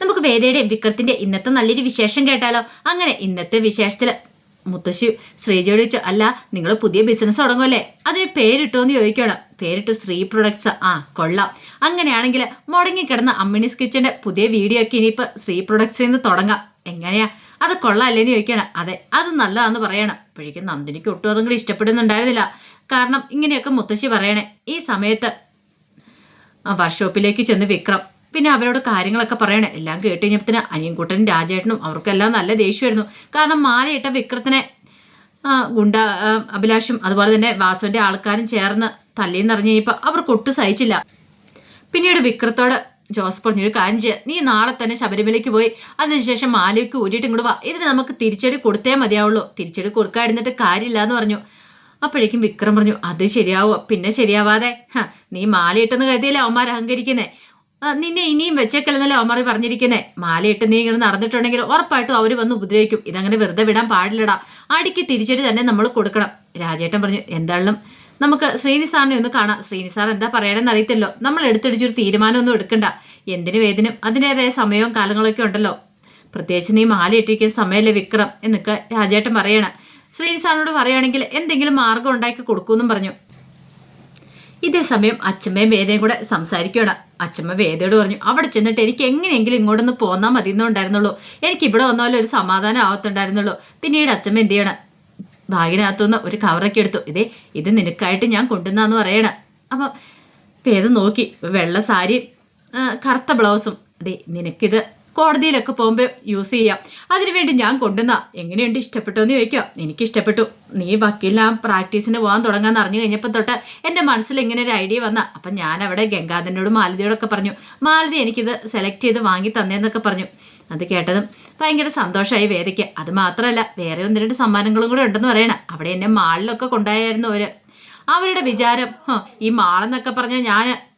നമുക്ക് വേദയുടെ വിക്രത്തിന്റെ ഇന്നത്തെ നല്ലൊരു വിശേഷം കേട്ടാലോ? അങ്ങനെ ഇന്നത്തെ വിശേഷത്തിൽ മുത്തശ്ശി ശ്രീജയോട് ചോദിച്ചു അല്ല നിങ്ങൾ പുതിയ ബിസിനസ് തുടങ്ങുമല്ലേ അതിന് പേരിട്ടോ എന്ന് ചോദിക്കണം പേരിട്ട് ശ്രീ പ്രൊഡക്ട്സ് ആ കൊള്ളാം. അങ്ങനെയാണെങ്കിൽ മുടങ്ങിക്കിടന്ന അമ്മിണീസ് കിച്ചന്റെ പുതിയ വീഡിയോ ഒക്കെ ഇനിയിപ്പോൾ ശ്രീ പ്രൊഡക്ട്സിൽ നിന്ന് തുടങ്ങാം. എങ്ങനെയാ? അത് കൊള്ളാല്ലേന്ന് ചോദിക്കണം അതെ അത് നല്ലതാന്ന് പറയണം. അപ്പോഴേക്കും നന്ദിനിക്ക് ഒട്ടും കൂടി ഇഷ്ടപ്പെടുന്നുണ്ടായിരുന്നില്ല. കാരണം ഇങ്ങനെയൊക്കെ മുത്തശ്ശി പറയണേ. ഈ സമയത്ത് വർക്ക്ഷോപ്പിലേക്ക് ചെന്ന് വിക്രം പിന്നെ അവരോട് കാര്യങ്ങളൊക്കെ പറയണേ. എല്ലാം കേട്ട് കഴിഞ്ഞപ്പത്തിന് അനിയൻകുട്ടനും രാജേട്ടനും അവർക്കെല്ലാം നല്ല ദേഷ്യമായിരുന്നു. കാരണം മാലയിട്ട വിക്രത്തിനെ ഗുണ്ട അഭിലാഷും അതുപോലെ തന്നെ വാസുവിന്റെ ആൾക്കാരും ചേർന്ന് തല്ലിയെന്ന് അറിഞ്ഞു കഴിഞ്ഞപ്പോൾ അവർക്ക് ഒട്ടും സഹിച്ചില്ല. പിന്നീട് വിക്രത്തോട് ജോസ് പറഞ്ഞൊരു കാര്യം ചെയ്യുക നീ നാളെ തന്നെ ശബരിമലയ്ക്ക് പോയി അതിനുശേഷം മാലയ്ക്ക് ഊരിയിട്ട് ഇങ്ങോട്ട് വാ. ഇതിന് നമുക്ക് തിരിച്ചടി കൊടുത്തേ മതിയാവുള്ളൂ. തിരിച്ചടി കൊടുക്കാതിരുന്നിട്ട് കാര്യമില്ല എന്ന് പറഞ്ഞു. അപ്പോഴേക്കും വിക്രം പറഞ്ഞു അത് ശരിയാവുമോ പിന്നെ ശരിയാവാതെ. നീ മാലയിട്ടെന്ന് കരുതിയല്ലേ അവന്മാർ അഹങ്കരിക്കുന്നേ നിന്നെ ഇനിയും വെച്ചേക്കല്ലെന്നല്ലേ അവന്മാർ പറഞ്ഞിരിക്കുന്നേ? മാലയിട്ട് നീ ഇങ്ങനെ നടന്നിട്ടുണ്ടെങ്കിൽ ഉറപ്പായിട്ടും അവർ വന്ന് ഉപദ്രവിക്കും. ഇതങ്ങനെ വെറുതെ വിടാൻ പാടില്ലടാ. അടിക്ക് തിരിച്ചടി തന്നെ നമ്മൾ കൊടുക്കണം. രാജേട്ടൻ പറഞ്ഞു എന്തായാലും നമുക്ക് ശ്രീനി സാറിനെ ഒന്ന് കാണാം. ശ്രീനി സാർ എന്താ പറയണമെന്ന് അറിയത്തില്ലോ. നമ്മൾ എടുത്തടിച്ചൊരു തീരുമാനമൊന്നും എടുക്കണ്ട. എന്തിനു വേദനും അതിന്റെതായ സമയവും കാലങ്ങളൊക്കെ ഉണ്ടല്ലോ. പ്രത്യേകിച്ച് നീ മാല ഇട്ടിരിക്കുന്ന സമയമല്ലേ വിക്രം? എന്നൊക്കെ രാജേട്ടൻ പറയണ. ശ്രീനി സാറിനോട് പറയുകയാണെങ്കിൽ എന്തെങ്കിലും മാർഗം ഉണ്ടാക്കി കൊടുക്കുമെന്നും പറഞ്ഞു. ഇതേ സമയം അച്ഛമ്മയും വേദയും കൂടെ സംസാരിക്കുകയാണ്. അച്ഛമ്മ വേദയോട് പറഞ്ഞു അവിടെ ചെന്നിട്ട് എനിക്ക് എങ്ങനെയെങ്കിലും ഇങ്ങോട്ടൊന്ന് പോന്നാൽ മതി എന്നുണ്ടായിരുന്നുള്ളൂ എനിക്ക് ഇവിടെ വന്നാലും ഒരു സമാധാനം ആവത്തുണ്ടായിരുന്നുള്ളൂ. പിന്നീട് അച്ഛമ്മ എന്ത് ചെയ്യണം? ബാഗിനകത്തുനിന്ന് ഒരു കവറൊക്കെ എടുത്തു. ഇതേ ഇത് നിനക്കായിട്ട് ഞാൻ കൊണ്ടുവന്നാന്ന് പറയണ. അപ്പം വേദം നോക്കി വെള്ള സാരി കറുത്ത ബ്ലൗസും. അതെ നിനക്കിത് കോടതിയിലൊക്കെ പോകുമ്പോൾ യൂസ് ചെയ്യാം. അതിനുവേണ്ടി ഞാൻ കൊണ്ടുവന്ന. എങ്ങനെയുണ്ട്? ഇഷ്ടപ്പെട്ടു എന്ന് ചോദിക്കുക എനിക്ക് ഇഷ്ടപ്പെട്ടു നീ വക്കീലിന് ആ പ്രാക്ടീസിന് പോകാൻ തുടങ്ങാന്ന് അറിഞ്ഞു കഴിഞ്ഞപ്പോൾ തൊട്ട് എന്റെ മനസ്സിൽ ഇങ്ങനെ ഒരു ഐഡിയ വന്ന. അപ്പം ഞാൻ അവിടെ ഗംഗാധരനോടും മാലതിയോടൊക്കെ പറഞ്ഞു. മാലതി എനിക്കിത് സെലക്ട് ചെയ്ത് വാങ്ങി തന്നേന്നൊക്കെ പറഞ്ഞു. അത് കേട്ടതും ഭയങ്കര സന്തോഷമായി വേദയ്ക്ക്. അത് മാത്രമല്ല വേറെ ഒന്ന് രണ്ട് സമ്മാനങ്ങളും കൂടെ ഉണ്ടെന്ന് പറയണം. അവിടെ എന്നെ മാളിലൊക്കെ കൊണ്ടുപോയായിരുന്നു അവർ അവരുടെ വിചാരം ഈ മാളെന്നൊക്കെ പറഞ്ഞാൽ ഞാൻ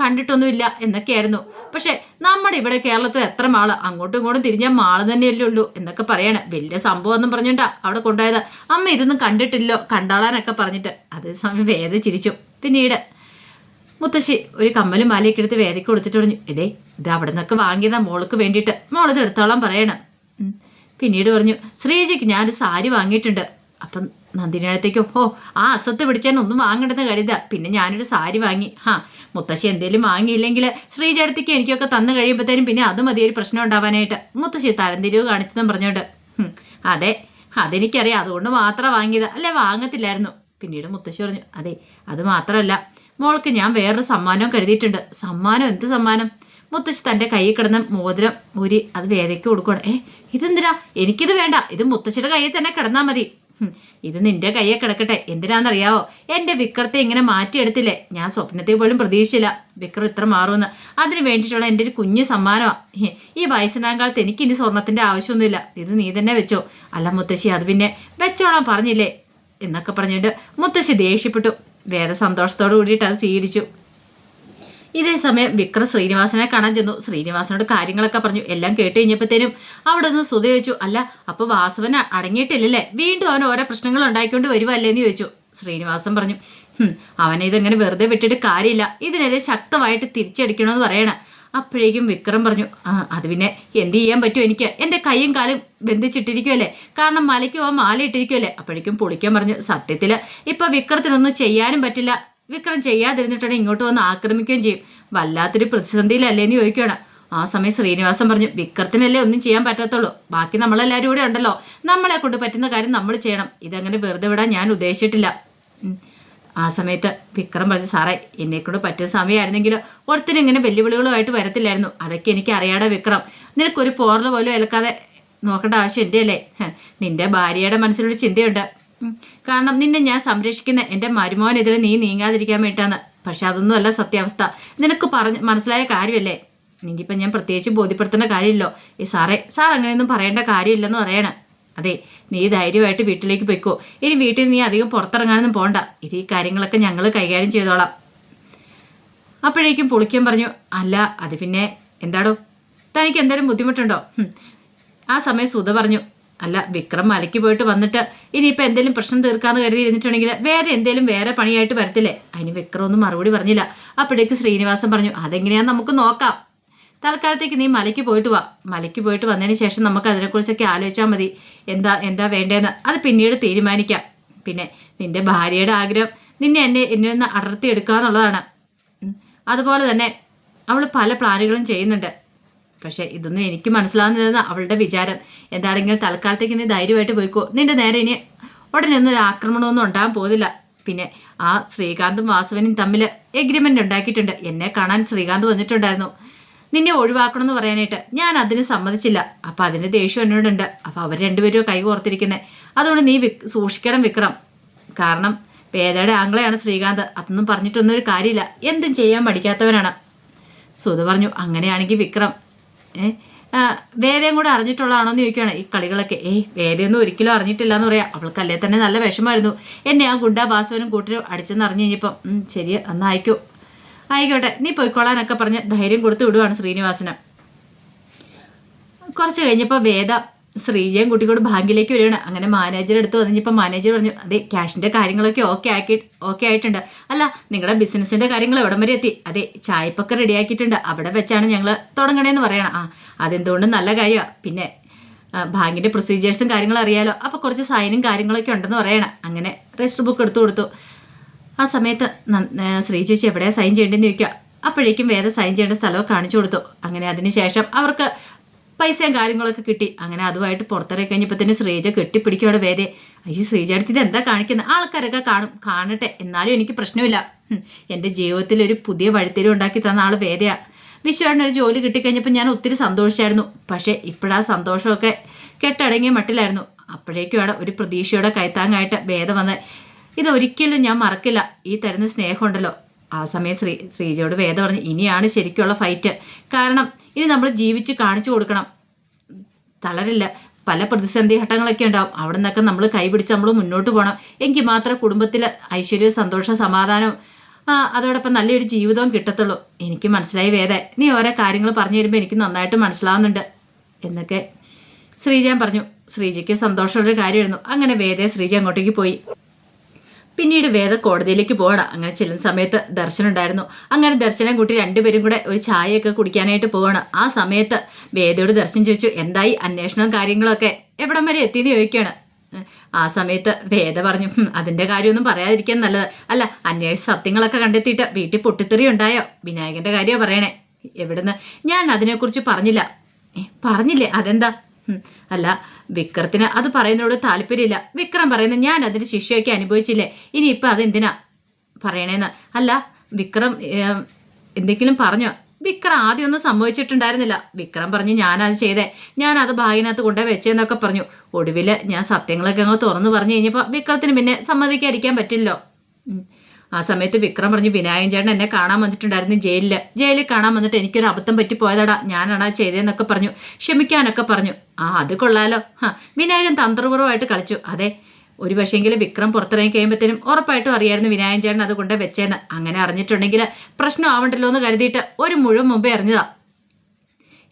കണ്ടിട്ടൊന്നുമില്ല എന്നൊക്കെയായിരുന്നു. പക്ഷെ നമ്മുടെ ഇവിടെ കേരളത്തിൽ എത്ര മാൾ? അങ്ങോട്ടും ഇങ്ങോട്ടും തിരിഞ്ഞാൽ മാൾ തന്നെയല്ലേ ഉള്ളൂ എന്നൊക്കെ പറയണേ. വലിയ സംഭവം ഒന്നും പറഞ്ഞിട്ടാ അവിടെ കൊണ്ടുപോയത്. അമ്മ ഇതൊന്നും കണ്ടിട്ടില്ലോ കണ്ടാളാനൊക്കെ പറഞ്ഞിട്ട്. അതേസമയം വേദ ചിരിച്ചു. പിന്നീട് മുത്തശ്ശി ഒരു കമ്മലും മാലയൊക്കെ എടുത്ത് വേദയ്ക്ക് കൊടുത്തിട്ട് പറഞ്ഞു ഇതേ ഇത് അവിടെ നിന്നൊക്കെ വാങ്ങിയതാ മോൾക്ക് വേണ്ടിയിട്ട്. മോളിത് എടുത്തോളാം പറയണം. പിന്നീട് പറഞ്ഞു ശ്രീജിക്ക് ഞാനൊരു സാരി വാങ്ങിയിട്ടുണ്ട്. അപ്പം നന്ദിനിയടുത്തേക്കോ ഓ ആ അസത്ത് പിടിച്ചാൽ ഒന്നും വാങ്ങണ്ടെന്ന് കരുതാ. പിന്നെ ഞാനൊരു സാരി വാങ്ങി. ഹാ മുത്തശ്ശി എന്തേലും വാങ്ങിയില്ലെങ്കിൽ ശ്രീജടുത്തേക്ക് എനിക്കൊക്കെ തന്നു കഴിയുമ്പോഴത്തേനും പിന്നെ അത് മതി ഒരു പ്രശ്നം ഉണ്ടാവാനായിട്ട്. മുത്തശ്ശി തരംതിരിവ് കാണിച്ചതും പറഞ്ഞോണ്ട് "ഹും, അതെ അതെനിക്കറിയാം. അതുകൊണ്ട് മാത്രം വാങ്ങിയത്. അല്ലേ വാങ്ങത്തില്ലായിരുന്നു. പിന്നീട് മുത്തശ്ശി പറഞ്ഞു അതെ അത് മാത്രമല്ല മോൾക്ക് ഞാൻ വേറൊരു സമ്മാനവും കരുതിയിട്ടുണ്ട്. സമ്മാനം? എന്ത് സമ്മാനം? മുത്തശ്ശി തന്റെ കയ്യിൽ കിടന്ന മോതിരം ഊരി അത് വേദയ്ക്ക് കൊടുക്കണം ഏ ഇതെന്തിനാ? എനിക്കിത് വേണ്ട. ഇത് മുത്തശ്ശിയുടെ കയ്യിൽ തന്നെ കിടന്നാൽ മതി. ഇത് നിന്റെ കയ്യെ കിടക്കട്ടെ. എന്തിനാണെന്നറിയാവോ? എന്റെ വിക്രത്തെ ഇങ്ങനെ മാറ്റിയെടുത്തില്ലേ? ഞാൻ സ്വപ്നത്തെ പോലും പ്രതീക്ഷിച്ചില്ല. വിക്രം ഇത്ര മാറുമെന്ന്. അതിന് വേണ്ടിയിട്ടുള്ള എന്റെ ഒരു കുഞ്ഞു സമ്മാനമാണ് ഈ വയസ്സിനാകാലത്ത് എനിക്ക് ഇനി സ്വർണത്തിന്റെ ആവശ്യമൊന്നുമില്ല. ഇത് നീ തന്നെ വെച്ചോ. അല്ല മുത്തശ്ശി അത് പിന്നെ വെച്ചോളാം പറഞ്ഞില്ലേ? എന്നൊക്കെ പറഞ്ഞിട്ട് മുത്തശ്ശി ദേഷ്യപ്പെട്ടു. വേറെ സന്തോഷത്തോടു കൂടിയിട്ട് അത് സ്വീകരിച്ചു. ഇതേ സമയം വിക്രം ശ്രീനിവാസനെ കാണാൻ ചെന്നു. ശ്രീനിവാസനോട് കാര്യങ്ങളൊക്കെ പറഞ്ഞു. എല്ലാം കേട്ട് കഴിഞ്ഞപ്പോഴത്തേനും അവിടെ നിന്ന് സുധ ചോദിച്ചു അല്ല അപ്പൊ വാസവൻ അടങ്ങിയിട്ടില്ലല്ലേ? വീണ്ടും അവൻ ഓരോ പ്രശ്നങ്ങൾ ഉണ്ടാക്കിക്കൊണ്ട് വരുവല്ലേ? എന്ന് ചോദിച്ചു. ശ്രീനിവാസൻ പറഞ്ഞു "ഹും, അവനെ ഇതങ്ങനെ വെറുതെ വിട്ടിട്ട് കാര്യമില്ല. ഇതിനെതിരെ ശക്തമായിട്ട് തിരിച്ചടിക്കണമെന്ന് പറയണ. അപ്പോഴേക്കും വിക്രം പറഞ്ഞു ആ അത് പിന്നെ എന്ത് ചെയ്യാൻ പറ്റും എനിക്ക്? എന്റെ കൈയും കാലും ബന്ധിച്ചിട്ടിരിക്കുമല്ലേ കാരണം മലയ്ക്ക് പോകാൻ മാല ഇട്ടിരിക്കുമല്ലേ അപ്പോഴേക്കും പൊളിക്കാൻ പറഞ്ഞു സത്യത്തിൽ ഇപ്പം വിക്രത്തിനൊന്നും ചെയ്യാനും പറ്റില്ല. വിക്രം ചെയ്യാതിരുന്നിട്ടാണ് ഇങ്ങോട്ട് വന്ന് ആക്രമിക്കുകയും ചെയ്യും. വല്ലാത്തൊരു പ്രതിസന്ധിയിലല്ലേ എന്ന് ചോദിക്കുകയാണ്. ആ സമയം ശ്രീനിവാസം പറഞ്ഞു വിക്രത്തിനല്ലേ ഒന്നും ചെയ്യാൻ പറ്റത്തുള്ളൂ. ബാക്കി നമ്മളെല്ലാവരും കൂടെ ഉണ്ടല്ലോ. നമ്മളെ കൊണ്ട് പറ്റുന്ന കാര്യം നമ്മൾ ചെയ്യണം. ഇതങ്ങനെ വെറുതെ വിടാൻ ഞാൻ ഉദ്ദേശിച്ചിട്ടില്ല. ആ സമയത്ത് വിക്രം പറഞ്ഞു സാറേ എന്നെക്കൊണ്ട് പറ്റുന്ന സമയമായിരുന്നെങ്കിലും ഒരുത്തരും ഇങ്ങനെ വെല്ലുവിളികളുമായിട്ട് വരത്തില്ലായിരുന്നു. അതൊക്കെ എനിക്ക് അറിയാടാ വിക്രം. നിനക്കൊരു പോറൽ പോലും ഏൽക്കാതെ നോക്കേണ്ട ആവശ്യം എന്റെ അല്ലേ ഹ്, നിന്റെ ഭാര്യയുടെ മനസ്സിലൊരു ചിന്തയുണ്ട്. കാരണം നിന്നെ ഞാൻ സംരക്ഷിക്കുന്ന എന്റെ മരുമോനെതിരെ നീ നീങ്ങാതിരിക്കാൻ വേണ്ടിയിട്ടാണ്. പക്ഷെ അതൊന്നുമല്ല സത്യാവസ്ഥ. നിനക്ക് പറഞ്ഞ് മനസ്സിലായ കാര്യമല്ലേ? നിനക്കിപ്പം ഞാൻ പ്രത്യേകിച്ച് ബോധ്യപ്പെടുത്തേണ്ട കാര്യമില്ലോ. ഈ സാറേ സാർ അങ്ങനെയൊന്നും പറയേണ്ട കാര്യമില്ലെന്ന് പറയണേ. അതെ നീ ധൈര്യമായിട്ട് വീട്ടിലേക്ക് പോയിക്കോ. ഇനി വീട്ടിൽ നീ അധികം പുറത്തിറങ്ങാനൊന്നും പോണ്ട. ഇത് ഈ കാര്യങ്ങളൊക്കെ ഞങ്ങൾ കൈകാര്യം ചെയ്തോളാം. അപ്പോഴേക്കും പുളിക്കാൻ പറഞ്ഞു അല്ല അത് പിന്നെ എന്താടോ? തനിക്ക് എന്തെങ്കിലും ബുദ്ധിമുട്ടുണ്ടോ? ആ സമയം സുധ പറഞ്ഞു അല്ല വിക്രം മലയ്ക്ക് പോയിട്ട് വന്നിട്ട് ഇനിയിപ്പോൾ എന്തെങ്കിലും പ്രശ്നം തീർക്കാന്ന് കരുതി ഇരുന്നിട്ടുണ്ടെങ്കിൽ വേറെ എന്തെങ്കിലും വേറെ പണിയായിട്ട് വരത്തില്ലേ? അതിന് വിക്രം ഒന്നും മറുപടി പറഞ്ഞില്ല. അപ്പോഴേക്ക് ശ്രീനിവാസൻ പറഞ്ഞു അതെങ്ങനെയാന്ന് നമുക്ക് നോക്കാം. തൽക്കാലത്തേക്ക് നീ മലയ്ക്ക് പോയിട്ട് വാ. മലയ്ക്ക് പോയിട്ട് വന്നതിന് ശേഷം നമുക്ക് അതിനെക്കുറിച്ചൊക്കെ ആലോചിച്ചാൽ മതി. എന്താ എന്താ വേണ്ടതെന്ന് അത് പിന്നീട് തീരുമാനിക്കാം. പിന്നെ നിന്റെ ഭാര്യയുടെ ആഗ്രഹം നിന്നെ എന്നെ എന്നിൽ നിന്ന് അടർത്തിയെടുക്കുക എന്നുള്ളതാണ് അതുപോലെ തന്നെ അവൾ പല പ്ലാനുകളും ചെയ്യുന്നുണ്ട്. പക്ഷെ ഇതൊന്നും എനിക്ക് മനസ്സിലാവുന്നതെന്ന് അവളുടെ വിചാരം. എന്താണെങ്കിലും തൽക്കാലത്തേക്ക് നീ ധൈര്യമായിട്ട് പോയിക്കോ. നിന്റെ നേരെ ഇനി ഉടനെ ഒന്നും ഒരു ആക്രമണമൊന്നും ഉണ്ടാകാൻ പോകുന്നില്ല. പിന്നെ ആ ശ്രീകാന്തും വാസുവനും തമ്മിൽ എഗ്രിമെന്റ് ഉണ്ടാക്കിയിട്ടുണ്ട്. എന്നെ കാണാൻ ശ്രീകാന്ത് വന്നിട്ടുണ്ടായിരുന്നു. നിന്നെ ഒഴിവാക്കണമെന്ന് പറയാനായിട്ട് ഞാൻ അതിന് സമ്മതിച്ചില്ല. അപ്പം അതിന്റെ ദേഷ്യം എന്നോടുണ്ട്. അപ്പം അവർ രണ്ടുപേരും കൈ കോർത്തിരിക്കുന്നത് അതുകൊണ്ട് നീ സൂക്ഷിക്കണം വിക്രം. കാരണം വേദയുടെ ആംഗ്ലയാണ് ശ്രീകാന്ത്. അതൊന്നും പറഞ്ഞിട്ടൊന്നും ഒരു കാര്യമില്ല. എന്തും ചെയ്യാൻ പഠിക്കാത്തവനാണ് സുധ പറഞ്ഞു അങ്ങനെയാണെങ്കിൽ വിക്രം വേദയും കൂടെ അറിഞ്ഞിട്ടുള്ളതാണോ എന്ന് ചോദിക്കുകയാണ്. ഈ കളികളൊക്കെ ഏയ് വേദയൊന്നും ഒരിക്കലും അറിഞ്ഞിട്ടില്ല എന്ന് പറയാം. അവൾക്ക് അല്ലേ തന്നെ നല്ല വിഷമായിരുന്നു എന്നെ ആ ഗുണ്ട ബാസുവനും കൂട്ടരും അടിച്ചെന്ന് അറിഞ്ഞു കഴിഞ്ഞപ്പം ശരി എന്നാ അയക്കൂ ആയിക്കോട്ടെ നീ പൊയ്ക്കോളാനൊക്കെ പറഞ്ഞ് ധൈര്യം കൊടുത്തു വിടുവാണ് ശ്രീനിവാസന്. കുറച്ച് കഴിഞ്ഞപ്പോൾ വേദ ശ്രീജയും കുട്ടിക്കൂടെ ബാങ്കിലേക്ക് വരികയാണ്. അങ്ങനെ മാനേജർ എടുത്ത് വന്നിപ്പോൾ മാനേജർ പറഞ്ഞു അതെ ക്യാഷിന്റെ കാര്യങ്ങളൊക്കെ ഓക്കെ ആക്കി ഓക്കെ ആയിട്ടുണ്ട്. അല്ല നിങ്ങളുടെ ബിസിനസ്സിന്റെ കാര്യങ്ങൾ എവിടം വരെ എത്തി? അതെ ചായപ്പൊക്കെ റെഡിയാക്കിയിട്ടുണ്ട് അവിടെ വെച്ചാണ് ഞങ്ങൾ തുടങ്ങണേന്ന് പറയണം. ആ അതെന്തുകൊണ്ടും നല്ല കാര്യമാണ് പിന്നെ ബാങ്കിന്റെ പ്രൊസീജിയേഴ്സും കാര്യങ്ങളും അറിയാലോ. അപ്പോൾ കുറച്ച് സൈനും കാര്യങ്ങളൊക്കെ ഉണ്ടെന്ന് പറയണം. അങ്ങനെ രജിസ്റ്റർ ബുക്ക് എടുത്തു കൊടുത്തു. ആ സമയത്ത് ശ്രീ ചേച്ചി എവിടെയാണ് സൈൻ ചെയ്യേണ്ടതെന്ന് ചോദിക്കുക. അപ്പോഴേക്കും വേറെ സൈൻ ചെയ്യേണ്ട സ്ഥലമൊക്കെ കാണിച്ചു കൊടുത്തു. അങ്ങനെ അതിനുശേഷം അവർക്ക് പൈസയും കാര്യങ്ങളൊക്കെ കിട്ടി. അങ്ങനെ അതുമായിട്ട് പുറത്തിറങ്ങി കഴിഞ്ഞപ്പോൾ തന്നെ ശ്രീജ കെട്ടിപ്പിടിക്കുകയാണ് വേദേ. അയ്യോ ശ്രീജ അടുത്ത് എന്താ കാണിക്കുന്നത് ആൾക്കാരൊക്കെ കാണും. കാണട്ടെ. എന്നാലും എനിക്ക് പ്രശ്നമില്ല. എന്റെ ജീവിതത്തിൽ ഒരു പുതിയ വഴിത്തിരി ഉണ്ടാക്കി തന്ന ആൾ വേദയാണ് വിശ്വേട്ടന് ഒരു ജോലി കിട്ടിക്കഴിഞ്ഞപ്പോൾ ഞാൻ ഒത്തിരി സന്തോഷിച്ചായിരുന്നു. പക്ഷേ ഇപ്പോഴാ സന്തോഷമൊക്കെ കെട്ടടങ്ങിയ മട്ടിലായിരുന്നു. അപ്പോഴേക്കുമാണ് ഒരു പ്രതീക്ഷയുടെ കൈത്താങ്ങായിട്ട് വേദ വന്നത് ഇതൊരിക്കലും ഞാൻ മറക്കില്ല. ഈ തരുന്ന സ്നേഹമുണ്ടല്ലോ ആ സമയം ശ്രീ ശ്രീജയോട് വേദ പറഞ്ഞു ഇനിയാണ് ശരിക്കുള്ള ഫൈറ്റ് കാരണം ഇനി നമ്മൾ ജീവിച്ച് കാണിച്ചു കൊടുക്കണം. തളരില്ല. പല പ്രതിസന്ധി ഘട്ടങ്ങളൊക്കെ ഉണ്ടാവും. അവിടെ നിന്നൊക്കെ നമ്മൾ കൈപിടിച്ച് നമ്മൾ മുന്നോട്ട് പോകണം. എങ്കിൽ മാത്രമേ കുടുംബത്തിൽ ഐശ്വര്യവും സന്തോഷവും സമാധാനവും അതോടൊപ്പം നല്ലൊരു ജീവിതവും കിട്ടത്തുള്ളൂ. എനിക്ക് മനസ്സിലായി വേദ. നീ ഓരോ കാര്യങ്ങൾ പറഞ്ഞു തരുമ്പോൾ എനിക്ക് നന്നായിട്ട് മനസ്സിലാവുന്നുണ്ട്. എന്നൊക്കെ ശ്രീജ പറഞ്ഞു. ശ്രീജയ്ക്ക് സന്തോഷമുള്ളൊരു കാര്യമായിരുന്നു. അങ്ങനെ വേദ ശ്രീജ അങ്ങോട്ടേക്ക് പോയി. പിന്നീട് വേദ കോടതിയിലേക്ക് പോകണം അങ്ങനെ ചെല്ലുന്ന സമയത്ത് ദർശനം ഉണ്ടായിരുന്നു അങ്ങനെ ദർശനം കൂട്ടി രണ്ടുപേരും കൂടെ ഒരു ചായയൊക്കെ കുടിക്കാനായിട്ട് പോവാണ്. ആ സമയത്ത് വേദയോട് ദർശനം ചോദിച്ചു എന്തായി അന്വേഷണവും കാര്യങ്ങളൊക്കെ? എവിടം വരെ എത്തിയെന്ന് ചോദിക്കുകയാണ്. ആ സമയത്ത് വേദ പറഞ്ഞു അതിന്റെ കാര്യമൊന്നും പറയാതിരിക്കാൻ നല്ലത്. അല്ല അന്വേഷിച്ച സത്യങ്ങളൊക്കെ കണ്ടെത്തിയിട്ട് വീട്ടിൽ പൊട്ടിത്തെറി ഉണ്ടായോ? വിനായകന്റെ കാര്യമാണ് പറയണേ. എവിടുന്ന്? ഞാൻ അതിനെക്കുറിച്ച് പറഞ്ഞില്ല. പറഞ്ഞില്ലേ? അതെന്താ. അല്ല വിക്രത്തിന് അത് പറയുന്നതിനോട് താല്പര്യമില്ല. വിക്രം പറയുന്നത് ഞാൻ അതിന് ശിക്ഷയൊക്കെ അനുഭവിച്ചില്ലേ? ഇനിയിപ്പോൾ അതെന്തിനാ പറയണേന്ന്? അല്ല വിക്രം എന്തെങ്കിലും പറഞ്ഞോ? വിക്രം ആദ്യമൊന്നും സംഭവിച്ചിട്ടുണ്ടായിരുന്നില്ല. വിക്രം പറഞ്ഞു ഞാനത് ചെയ്തേ. ഞാൻ അത് ബാഗിനകത്ത് കൊണ്ടുപോയി വെച്ചെന്നൊക്കെ പറഞ്ഞു. ഒടുവിൽ ഞാൻ സത്യങ്ങളൊക്കെ അങ്ങ് തുറന്നു പറഞ്ഞു കഴിഞ്ഞപ്പോൾ വിക്രത്തിന് പിന്നെ സമ്മതിക്കാതിരിക്കാൻ പറ്റില്ലല്ലോ. ഉം. ആ സമയത്ത് വിക്രം പറഞ്ഞു വിനായകൻ ചേട്ടൻ എന്നെ കാണാൻ വന്നിട്ടുണ്ടായിരുന്നു ജയിലിൽ ജയിലിൽ കാണാൻ വന്നിട്ട് എനിക്കൊരു അബദ്ധം പറ്റി പോയതടാ ഞാനാണ് ആ ചെയ്തതെന്നൊക്കെ പറഞ്ഞു. ക്ഷമിക്കാനൊക്കെ പറഞ്ഞു. ആ അത് കൊള്ളാലോ. ഹാ വിനായകൻ തന്ത്രപൂർവമായിട്ട് കളിച്ചു. അതെ ഒരു പക്ഷേങ്കിൽ വിക്രം പുറത്തിറങ്ങി കഴിയുമ്പോഴത്തേനും ഉറപ്പായിട്ടും അറിയായിരുന്നു വിനായകൻ ചേട്ടൻ അത് കൊണ്ട് വെച്ചേന്ന്. അങ്ങനെ അറിഞ്ഞിട്ടുണ്ടെങ്കിൽ പ്രശ്നം ആവണ്ടല്ലോ എന്ന് കരുതിയിട്ട് ഒരു മുഴുവൻ മുമ്പേ അറിഞ്ഞതാ.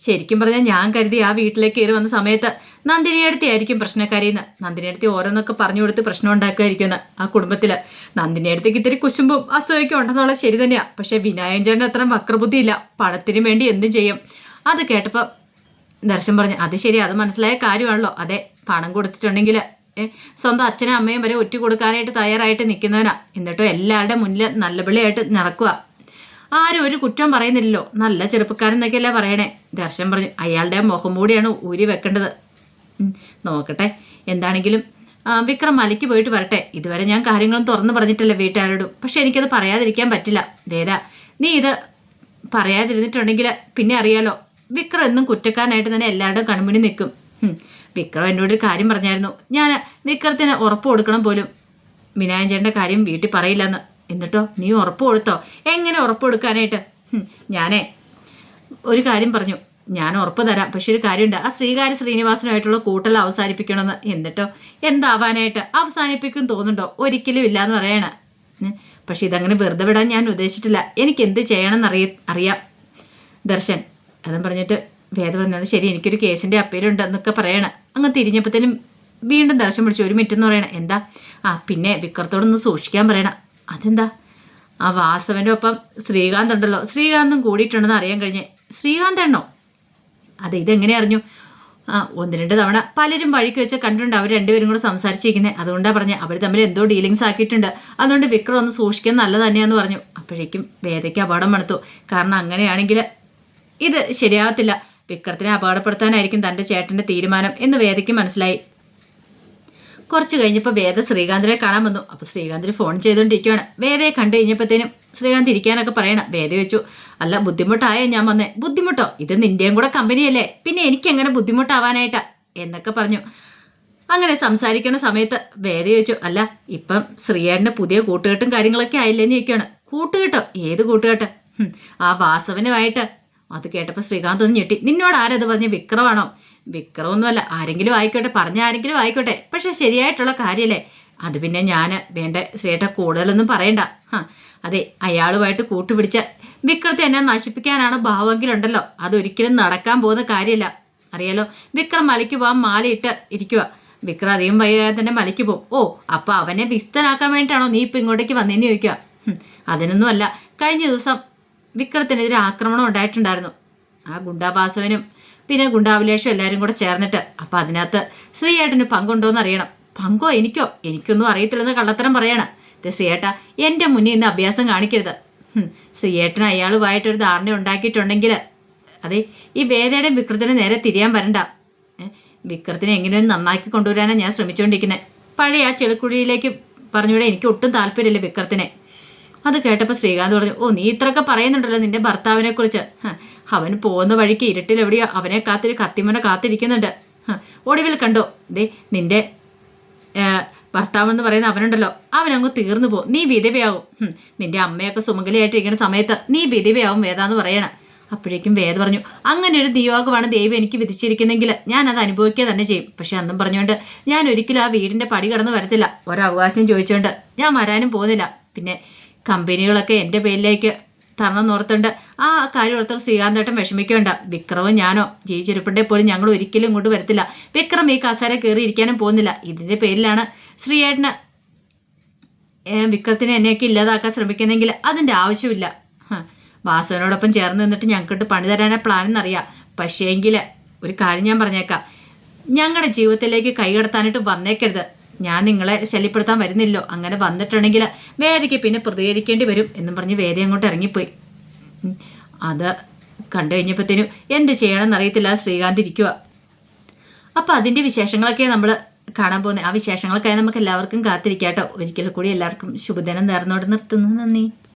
ശരിക്കും പറഞ്ഞാൽ ഞാൻ കരുതി ആ വീട്ടിലേക്ക് കയറി വന്ന സമയത്ത് നന്ദിനിയടുത്തി ആയിരിക്കും പ്രശ്നക്കാരിന്ന്. നന്ദിനിയടുത്തി ഓരോന്നൊക്കെ പറഞ്ഞു കൊടുത്ത് പ്രശ്നം ഉണ്ടാക്കുമായിരിക്കുന്നത് ആ കുടുംബത്തിൽ നന്ദിനിയടുത്തേക്ക് ഇത്തിരി കുശുമ്പും അസൂയൊക്കെ ഉണ്ടെന്നുള്ളത് ശരി തന്നെയാണ് പക്ഷേ വിനായകൻ ചേട്ടൻ അത്ര വക്രബുദ്ധിയില്ല. പണത്തിന് വേണ്ടി എന്തും ചെയ്യും. അത് കേട്ടപ്പോൾ ദർശൻ പറഞ്ഞു അത് ശരി അത് മനസ്സിലായ കാര്യമാണല്ലോ. അതെ പണം കൊടുത്തിട്ടുണ്ടെങ്കിൽ സ്വന്തം അച്ഛനും അമ്മയും വരെ ഒറ്റ കൊടുക്കാനായിട്ട് തയ്യാറായിട്ട് നിൽക്കുന്നവനാ എന്നിട്ടും എല്ലാവരുടെ മുന്നിൽ നല്ല വിളിയായിട്ട് നടക്കുക ആരും ഒരു കുറ്റം പറയുന്നില്ലല്ലോ. നല്ല ചെറുപ്പക്കാരൻ എന്നൊക്കെയല്ലേ പറയണേ. ദർശൻ പറഞ്ഞു അയാളുടെ മുഖം മൂടിയാണ് ഊരി വെക്കേണ്ടത്. നോക്കട്ടെ. എന്താണെങ്കിലും വിക്രം മലയ്ക്ക് പോയിട്ട് വരട്ടെ. ഇതുവരെ ഞാൻ കാര്യങ്ങളും തുറന്നു പറഞ്ഞിട്ടില്ല വീട്ടുകാരോടും. പക്ഷെ എനിക്കത് പറയാതിരിക്കാൻ പറ്റില്ല. വേദ നീ ഇത് പറയാതിരുന്നിട്ടുണ്ടെങ്കിൽ പിന്നെ അറിയാലോ. വിക്രം എന്നും കുറ്റക്കാരനായിട്ട് തന്നെ എല്ലാവരുടെയും കൺമുന്നിൽ നിൽക്കും. വിക്രം എന്നോട് ഒരു കാര്യം പറഞ്ഞായിരുന്നു. ഞാൻ വിക്രത്തിന് ഉറപ്പ് കൊടുക്കണം പോലും. വിനായകൻ ചേട്ടന്റെ കാര്യം വീട്ടിൽ പറയില്ലെന്ന്. എന്നിട്ടോ നീ ഉറപ്പ് കൊടുത്തോ? എങ്ങനെ ഉറപ്പ് കൊടുക്കാനായിട്ട്? ഞാനേ ഒരു കാര്യം പറഞ്ഞു. ഞാൻ ഉറപ്പ് തരാം. പക്ഷെ ഒരു കാര്യമുണ്ട്. ആ ശ്രീകാര്യ ശ്രീനിവാസനുമായിട്ടുള്ള കൂട്ടൽ അവസാനിപ്പിക്കണമെന്ന്. എന്നിട്ടോ എന്താവാനായിട്ട്? അവസാനിപ്പിക്കും തോന്നുന്നുണ്ടോ? ഒരിക്കലും ഇല്ല എന്ന് പറയണ. പക്ഷെ ഇതങ്ങനെ വെറുതെ വിടാൻ ഞാൻ ഉദ്ദേശിച്ചിട്ടില്ല. എനിക്ക് എന്ത് ചെയ്യണമെന്ന് അറിയ അറിയാം. ദർശൻ അതും പറഞ്ഞിട്ട് വേദ പറഞ്ഞത് ശരി എനിക്കൊരു കേസിന്റെ അപ്പീലുണ്ട് എന്നൊക്കെ പറയണ. അങ്ങ് തിരിഞ്ഞപ്പോഴത്തേനും വീണ്ടും ദർശനം പിടിച്ചു ഒരു മിനിറ്റ് എന്ന് പറയണം. എന്താ? ആ പിന്നെ വിക്രത്തോടൊന്ന് സൂക്ഷിക്കാൻ പറയണ. അതെന്താ? ആ വാസവന്റെ ഒപ്പം ശ്രീകാന്ത് ഉണ്ടല്ലോ. ശ്രീകാന്തും കൂടിയിട്ടുണ്ടെന്ന് അറിയാൻ കഴിഞ്ഞ്. ശ്രീകാന്ത് എണ്ണോ? അതെ ഇതെങ്ങനെ അറിഞ്ഞു? ആ ഒന്ന് രണ്ട് തവണ പലരും വഴിക്ക് വെച്ച് കണ്ടിട്ടുണ്ട് അവർ രണ്ടുപേരും കൂടെ സംസാരിച്ചിരിക്കുന്നത് അതുകൊണ്ടാണ് പറഞ്ഞത് അവർ തമ്മിൽ എന്തോ ഡീലിങ്സ് ആക്കിയിട്ടുണ്ട്. അതുകൊണ്ട് വിക്രം ഒന്ന് സൂക്ഷിക്കാൻ നല്ല തന്നെയാന്ന് പറഞ്ഞു. അപ്പോഴേക്കും വേദയ്ക്ക് അപകടം മണത്തു കാരണം അങ്ങനെയാണെങ്കിൽ ഇത് ശരിയാകത്തില്ല. വിക്രത്തിനെ അപകടപ്പെടുത്താനായിരിക്കും തന്റെ ചേട്ടന്റെ തീരുമാനം എന്ന് വേദയ്ക്ക് മനസ്സിലായി. കുറച്ച് കഴിഞ്ഞപ്പോൾ വേദ ശ്രീകാന്തിനെ കാണാൻ വന്നു. അപ്പോൾ ശ്രീകാന്തിന് ഫോൺ ചെയ്തുകൊണ്ടിരിക്കുകയാണ് വേദയെ കണ്ടു കഴിഞ്ഞപ്പോഴത്തേനും ശ്രീകാന്ത് ഇരിക്കാനൊക്കെ പറയണം വേദ വെച്ചു അല്ല ബുദ്ധിമുട്ടായോ ഞാൻ വന്നേ? ബുദ്ധിമുട്ടോ? ഇത് നിന്റെയും കൂടെ കമ്പനിയല്ലേ. പിന്നെ എനിക്ക് എങ്ങനെ ബുദ്ധിമുട്ടാവാനായിട്ടാ? എന്നൊക്കെ പറഞ്ഞു. അങ്ങനെ സംസാരിക്കുന്ന സമയത്ത് വേദ ചോദിച്ചു അല്ല ഇപ്പം ശ്രീയേട്ടന്റെ പുതിയ കൂട്ടുകെട്ടും കാര്യങ്ങളൊക്കെ ആയില്ലെന്ന് ചോദിക്കുകയാണ് കൂട്ടുകെട്ടോ? ഏത് കൂട്ടുകെട്ട്? ആ വാസവനുമായിട്ട് അത് കേട്ടപ്പോൾ ശ്രീകാന്ത് ഒന്ന് ഞെട്ടി. നിന്നോട് ആരത് പറഞ്ഞ വിക്രമാണോ? വിക്രമൊന്നുമല്ല. ആരെങ്കിലും ആയിക്കോട്ടെ പറഞ്ഞ ആരെങ്കിലും ആയിക്കോട്ടെ. പക്ഷെ ശരിയായിട്ടുള്ള കാര്യമല്ലേ അത് പിന്നെ ഞാൻ വേണ്ട ശ്രീയേട്ട കൂടുതലൊന്നും പറയണ്ട. അതെ അയാളുമായിട്ട് കൂട്ടുപിടിച്ച വിക്രത്തെ എന്നെ നശിപ്പിക്കാനാണ് ഭാവമെങ്കിലുണ്ടല്ലോ. അതൊരിക്കലും നടക്കാൻ പോകുന്ന കാര്യമല്ല അറിയാലോ വിക്രം മലയ്ക്ക് പോകാൻ മാലയിട്ട് ഇരിക്കുക വിക്രം അധികം വൈകാതെ തന്നെ മലയ്ക്ക് പോകും. ഓ അപ്പോൾ അവനെ വിസ്തനാക്കാൻ വേണ്ടിയിട്ടാണോ നീ ഇപ്പം ഇങ്ങോട്ടേക്ക് വന്നേന്ന് ചോദിക്കുക അതിനൊന്നുമല്ല. കഴിഞ്ഞ ദിവസം വിക്രത്തിനെതിരെ ആക്രമണം ഉണ്ടായിട്ടുണ്ടായിരുന്നു. ആ ഗുണ്ടാബാസവനും പിന്നെ ഗുണ്ടാഭിലേഷും എല്ലാവരും കൂടെ ചേർന്നിട്ട്. അപ്പം അതിനകത്ത് ശ്രീയേട്ടന് പങ്കുണ്ടോയെന്ന് അറിയണം. പങ്കോ എനിക്കോ? എനിക്കൊന്നും അറിയത്തില്ലെന്ന് കള്ളത്തരം പറയണം. ശ്രീയേട്ട എന്റെ മുന്നിൽ ഇന്ന് അഭ്യാസം കാണിക്കരുത്. ശ്രീയേട്ടൻ അയാളുമായിട്ടൊരു ധാരണ ഉണ്ടാക്കിയിട്ടുണ്ടെങ്കിൽ അതെ ഈ വേദയുടെയും വിക്രത്തിന് നേരെ തിരിയാൻ വരണ്ട. വിക്രത്തിനെ എങ്ങനെയും നന്നാക്കി കൊണ്ടുവരാനാണ് ഞാൻ ശ്രമിച്ചുകൊണ്ടിരിക്കുന്നത് പഴയ ആ ചെളിക്കുഴിയിലേക്ക് പറഞ്ഞുകൂടെ എനിക്ക് ഒട്ടും താല്പര്യമില്ല വിക്രത്തിനെ. അത് കേട്ടപ്പോൾ ശ്രീകാന്ത് പറഞ്ഞു ഓ നീ ഇത്രയൊക്കെ പറയുന്നുണ്ടല്ലോ നിന്റെ ഭർത്താവിനെ കുറിച്ച് അവൻ പോകുന്ന വഴിക്ക് ഇരുട്ടിൽ എവിടെയോ അവനെ കാത്തൊരു കത്തിമന കാത്തിരിക്കുന്നുണ്ട്. ഒടുവിൽ കണ്ടോ ദേ നിന്റെ ഭർത്താവ് എന്ന് പറയുന്ന അവനുണ്ടല്ലോ അവനങ്ങ് തീർന്നു പോകും. നീ വിധവയാകും. നിന്റെ അമ്മയൊക്കെ സുമംഗലിയായിട്ടിരിക്കുന്ന സമയത്ത് നീ വിധവയാവും വേദാന്ന് പറയണം. അപ്പോഴേക്കും വേദ പറഞ്ഞു അങ്ങനെ ഒരു നിയോഗമാണ് ദൈവം എനിക്ക് വിധിച്ചിരിക്കുന്നെങ്കിൽ ഞാൻ അത് അനുഭവിക്കുക തന്നെ ചെയ്യും. പക്ഷെ അന്നും പറഞ്ഞുകൊണ്ട് ഞാൻ ഒരിക്കലും ആ വീടിന്റെ പടി കടന്നു വരത്തില്ല. ഒരവകാശം ചോദിച്ചുകൊണ്ട് ഞാൻ വരാനും പോകുന്നില്ല. പിന്നെ കമ്പനികളൊക്കെ എന്റെ പേരിലേക്ക് തരണം ഓർത്തുണ്ട് ആ കാര്യം ഓർത്തോട് ശ്രീകാന്തേട്ടൻ വിഷമിക്കേണ്ട. വിക്രവും ഞാനോ? ജീവിച്ചിരിപ്പുണ്ടേ പോലും ഞങ്ങൾ ഒരിക്കലും ഇങ്ങോട്ട് വരത്തില്ല. വിക്രം ഈ കസേര കയറി ഇരിക്കാനും പോകുന്നില്ല. ഇതിന്റെ പേരിലാണ് ശ്രീയേട്ടന് വിക്രത്തിനെ എന്നെയൊക്കെ ഇല്ലാതാക്കാൻ ശ്രമിക്കുന്നെങ്കിൽ അതിന്റെ ആവശ്യമില്ല. വാസുവിനോടൊപ്പം ചേർന്ന് നിന്നിട്ട് ഞങ്ങൾക്കിട്ട് പണി തരാനാ പ്ലാൻ എന്നറിയാം പക്ഷേ എങ്കിൽ ഒരു കാര്യം ഞാൻ പറഞ്ഞേക്കാം. ഞങ്ങളുടെ ജീവിതത്തിലേക്ക് കൈകടത്താനായിട്ട് വന്നേക്കരുത്. ഞാൻ നിങ്ങളെ ശല്യപ്പെടുത്താൻ വരുന്നില്ലോ. അങ്ങനെ വന്നിട്ടുണ്ടെങ്കിൽ വേദയ്ക്ക് പിന്നെ പ്രതികരിക്കേണ്ടി വരും എന്നും പറഞ്ഞ് വേദ അങ്ങോട്ട് ഇറങ്ങിപ്പോയി. അത് കണ്ടു കഴിഞ്ഞപ്പോഴത്തേനും എന്ത് ചെയ്യണമെന്ന് അറിയത്തില്ല ശ്രീകാന്ത് ഇരിക്കുക അപ്പോൾ അതിന്റെ വിശേഷങ്ങളൊക്കെ നമ്മൾ കാണാൻ പോകുന്നത് ആ വിശേഷങ്ങൾക്കായി നമുക്ക് എല്ലാവർക്കും കാത്തിരിക്കാം കേട്ടോ ഒരിക്കൽ കൂടി എല്ലാവർക്കും ശുഭദിനം നേർന്നോട് നിർത്തുന്നു. നന്ദി.